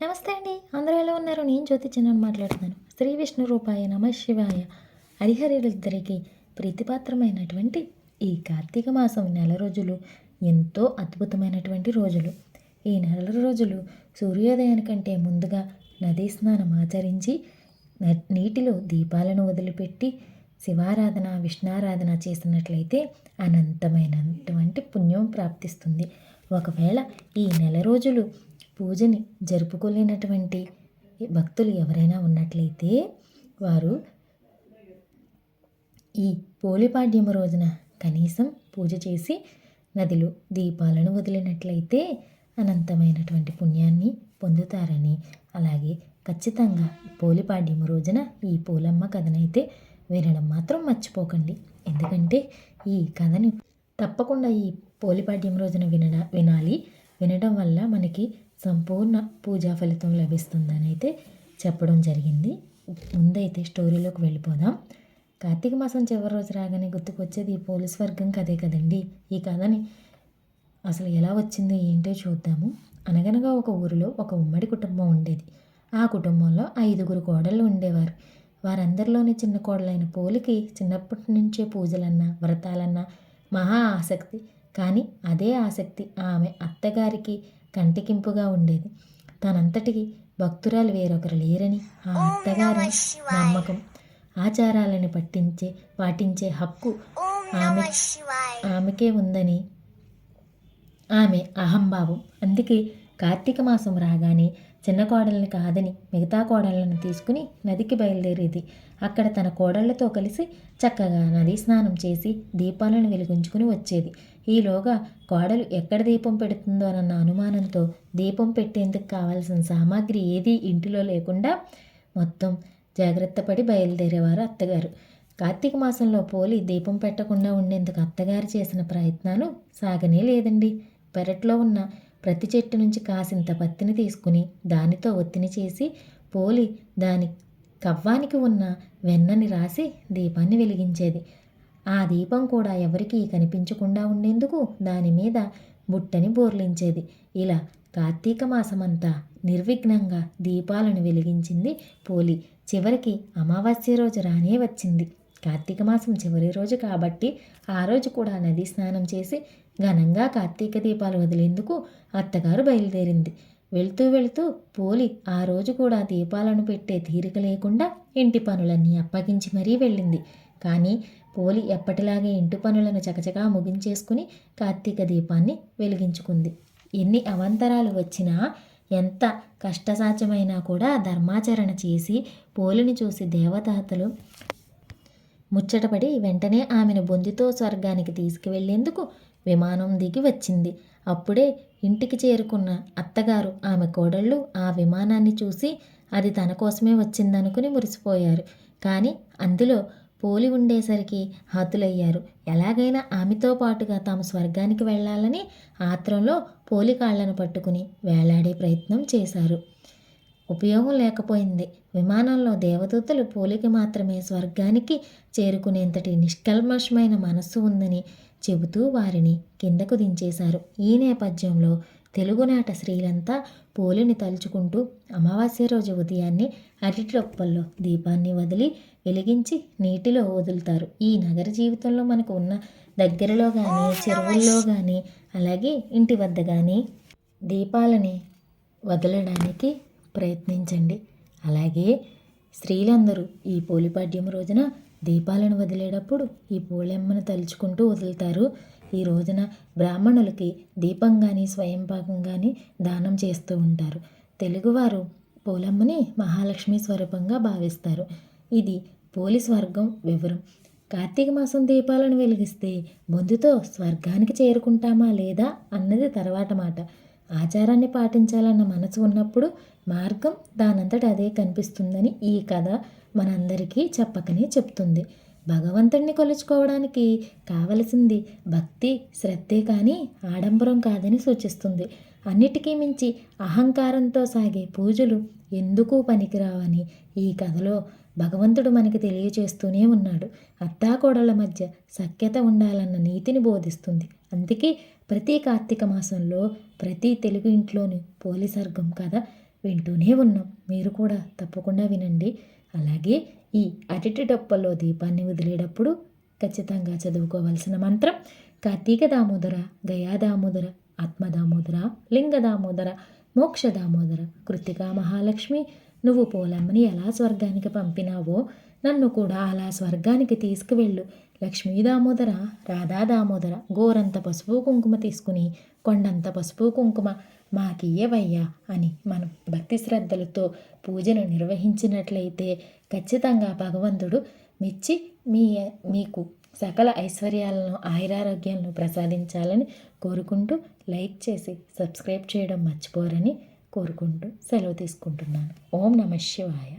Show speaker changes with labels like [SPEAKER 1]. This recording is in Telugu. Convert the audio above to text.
[SPEAKER 1] నమస్తే అండి. అందరూ ఎలా ఉన్నారు? నేను జ్యోతి చిన్నని మాట్లాడుతున్నాను. శ్రీ విష్ణు రూపాయ నమ శివాయ. హరిహరులిద్దరికి ప్రీతిపాత్రమైనటువంటి ఈ కార్తీక మాసం నెల రోజులు ఎంతో అద్భుతమైనటువంటి రోజులు. ఈ నెల రోజులు సూర్యోదయానికంటే ముందుగా నదీ స్నానం ఆచరించి నీటిలో దీపాలను వదిలిపెట్టి శివారాధన విష్ణారాధన చేసినట్లయితే అనంతమైనటువంటి పుణ్యం ప్రాప్తిస్తుంది. ఒకవేళ ఈ నెల రోజులు పూజని జరుపుకోలేనటువంటి భక్తులు ఎవరైనా ఉన్నట్లయితే వారు ఈ పోలిపాడ్యము రోజున కనీసం పూజ చేసి నదిలో దీపాలను వదిలినట్లయితే అనంతమైనటువంటి పుణ్యాన్ని పొందుతారని. అలాగే ఖచ్చితంగా పోలిపాడ్యము రోజున ఈ పోలమ్మ కథనైతే వినడం మాత్రం మర్చిపోకండి. ఎందుకంటే ఈ కథని తప్పకుండా ఈ పోలిపాడ్యం రోజున వినడా వినాలి. వినడం వల్ల మనకి సంపూర్ణ పూజా ఫలితం లభిస్తుందని అయితే చెప్పడం జరిగింది. ముందైతే స్టోరీలోకి వెళ్ళిపోదాం. కార్తీక మాసం చివరి రోజు రాగానే గుర్తుకొచ్చేది ఈ పోలీస్ వర్గం కథే కదండి. ఈ కథని అసలు ఎలా వచ్చిందో ఏంటో చూద్దాము. అనగనగా ఒక ఊరిలో ఒక ఉమ్మడి కుటుంబం ఉండేది. ఆ కుటుంబంలో ఐదుగురు కోడళ్ళు ఉండేవారు. వారందరిలోని చిన్న కోడలైన పోలికి చిన్నప్పటి నుంచే పూజలన్నా వ్రతాలన్నా మహా ఆసక్తి. కానీ అదే ఆసక్తి ఆమె అత్తగారికి కంటికింపుగా ఉండేది. తనంతటికి భక్తురాలు వేరొకరు లేరని ఆ అత్తగారి నమ్మకం. ఆచారాలను పట్టించే పాటించే హక్కు ఆమె ఆమెకే ఉందని ఆమె అహంభావం. అందుకే కార్తీక మాసం రాగానే చిన్న కోడల్ని కాదని మిగతా కోడళ్ళను తీసుకుని నదికి బయలుదేరేది. అక్కడ తన కోడళ్ళతో కలిసి చక్కగా నది స్నానం చేసి దీపాలను వెలిగించుకుని వచ్చేది. ఈలోగా కోడలు ఎక్కడ దీపం పెడుతుందో అన్న అనుమానంతో దీపం పెట్టేందుకు కావాల్సిన సామాగ్రి ఏదీ ఇంటిలో లేకుండా మొత్తం జాగ్రత్త పడి బయలుదేరేవారు అత్తగారు. కార్తీక మాసంలో పోలి దీపం పెట్టకుండా ఉండేందుకు అత్తగారు చేసిన ప్రయత్నాలు సాగనే లేదండి. పెరట్లో ఉన్న ప్రతి చెట్టు నుంచి కాసింత పత్తిని తీసుకుని దానితో ఒత్తిని చేసి పోలి దాని కవ్వానికి ఉన్న వెన్నని రాసి దీపాన్ని వెలిగించేది. ఆ దీపం కూడా ఎవరికీ కనిపించకుండా ఉండేందుకు దాని మీద బుట్టని బోర్లించేది. ఇలా కార్తీక మాసమంతా నిర్విఘ్నంగా దీపాలను వెలిగించింది పోలి. చివరికి అమావాస్య రోజు రానే వచ్చింది. కార్తీక మాసం చివరి రోజు కాబట్టి ఆ రోజు కూడా నది స్నానం చేసి ఘనంగా కార్తీక దీపాలు వదిలేందుకు అత్తగారు బయలుదేరింది. వెళ్తూ వెళ్తూ పోలి ఆ రోజు కూడా దీపాలను పెట్టే తీరిక లేకుండా ఇంటి పనులన్నీ అప్పగించి మరీ వెళ్ళింది. కానీ పోలి ఎప్పటిలాగే ఇంటి పనులను చకచకా ముగించేసుకుని కార్తీక దీపాన్ని వెలిగించుకుంది. ఎన్ని అవంతరాలు వచ్చినా ఎంత కష్టసాధ్యమైనా కూడా ధర్మాచరణ చేసి పోలిని చూసి దేవతాతలు ముచ్చటపడి వెంటనే ఆమెను బొందితో స్వర్గానికి తీసుకువెళ్ళేందుకు విమానం దిగి వచ్చింది. అప్పుడే ఇంటికి చేరుకున్న అత్తగారు ఆమె కోడళ్ళు ఆ విమానాన్ని చూసి అది తన కోసమే వచ్చిందనుకుని మురిసిపోయారు. కానీ అందులో పోలి ఉండేసరికి హతులయ్యారు. ఎలాగైనా ఆమెతో పాటుగా తాము స్వర్గానికి వెళ్ళాలని ఆత్రంలో పోలి కాళ్ళను పట్టుకుని వేలాడే ప్రయత్నం చేశారు. ఉపయోగం లేకపోయింది. విమానంలో దేవదూతలు పోలికి మాత్రమే స్వర్గానికి చేరుకునేంతటి నిష్కల్మషమైన మనస్సు ఉందని చెబుతూ వారిని కిందకు దించేశారు. ఈ నేపథ్యంలో తెలుగునాట స్త్రీలంతా పోలిని తలుచుకుంటూ అమావాస్య రోజు ఉదయాన్నే అరటిరొప్పల్లో దీపాన్ని వదిలి వెలిగించి నీటిలో వదులుతారు. ఈ నగర జీవితంలో మనకు ఉన్న దగ్గరలో కానీ చెరువుల్లో కానీ అలాగే ఇంటి వద్ద కానీ దీపాలని వదలడానికి ప్రయత్నించండి. అలాగే స్త్రీలందరూ ఈ పోలిపాడ్యం రోజున దీపాలను వదిలేటప్పుడు ఈ పోలెమ్మను తలుచుకుంటూ వదులుతారు. ఈ రోజున బ్రాహ్మణులకి దీపం కానీ స్వయం పాకం కానీ దానం చేస్తూ ఉంటారు. తెలుగువారు పోలమ్మని మహాలక్ష్మి స్వరూపంగా భావిస్తారు. ఇది పోలి స్వర్గం వివరం. కార్తీక మాసం దీపాలను వెలిగిస్తే బొందుతో స్వర్గానికి చేరుకుంటామా లేదా అన్నది తర్వాత మాట ఆచారాన్ని పాటించాలన్న మనసు ఉన్నప్పుడు మార్గం దానంతట అదే కనిపిస్తుందని ఈ కథ మనందరికీ చెప్పకనే చెప్తుంది. భగవంతుణ్ణి కొలుచుకోవడానికి కావలసింది భక్తి శ్రద్ధే కానీ ఆడంబరం కాదని సూచిస్తుంది. అన్నిటికీ మించి అహంకారంతో సాగే పూజలు ఎందుకు పనికిరావని ఈ కథలో భగవంతుడు మనకి తెలియచేస్తూనే ఉన్నాడు. అత్తాకోడళ్ళ మధ్య సఖ్యత ఉండాలన్న నీతిని బోధిస్తుంది. అందుకే ప్రతి కార్తీక మాసంలో ప్రతి తెలుగు ఇంట్లోని పోలీసర్గం కథ వింటూనే ఉన్నాం. మీరు కూడా తప్పకుండా వినండి. అలాగే ఈ అరటి డొప్పల్లో దీపాన్ని వదిలేటప్పుడు ఖచ్చితంగా చదువుకోవాల్సిన మంత్రం కార్తీక దామోదర గయా దామోదర ఆత్మ దామోదర లింగ దామోదర కృతికా మహాలక్ష్మి నువ్వు పోలమ్మని ఎలా స్వర్గానికి పంపినావో నన్ను కూడా అలా స్వర్గానికి తీసుకువెళ్ళు. లక్ష్మీ దామోదర రాధా దామోదర గోరంత పసుపు కుంకుమ తీసుకుని కొండంత పసుపు కుంకుమ మాకియ్యవయ్యా అని మనం భక్తి శ్రద్ధలతో పూజను నిర్వహించినట్లయితే ఖచ్చితంగా భగవంతుడు మెచ్చి మీ మీకు సకల ఐశ్వర్యాలను ఆయురారోగ్యాలను ప్రసాదించాలని కోరుకుంటూ లైక్ చేసి సబ్స్క్రైబ్ చేయడం మర్చిపోరని కోరుకుంటూ సెలవు తీసుకుంటున్నాను. ఓం నమ శివాయ.